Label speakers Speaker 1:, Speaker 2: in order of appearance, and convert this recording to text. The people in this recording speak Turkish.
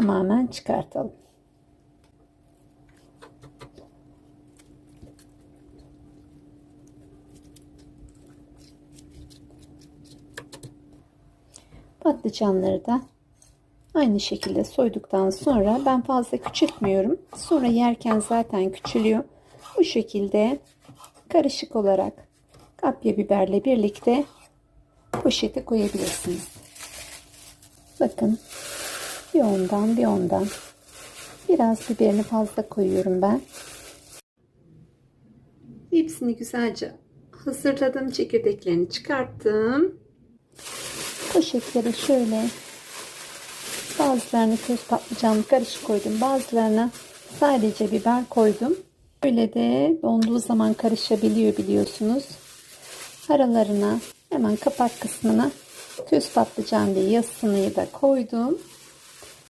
Speaker 1: tamamen çıkartalım. Patlıcanları da aynı şekilde soyduktan sonra ben fazla küçültmüyorum. Sonra yerken zaten küçülüyor. Bu şekilde karışık olarak kapya biberle birlikte poşete koyabilirsiniz. Bakın bir ondan bir ondan biraz biberini fazla koyuyorum ben. Hepsini güzelce hazırladım. Çekirdeklerini çıkarttım. Poşetlere şöyle bazılarını köz patlıcanlı karışık koydum. Bazılarına sadece biber koydum. Böyle de donduğu zaman karışabiliyor biliyorsunuz. Aralarına hemen kapak kısmına köz patlıcan diye yazısını da koydum.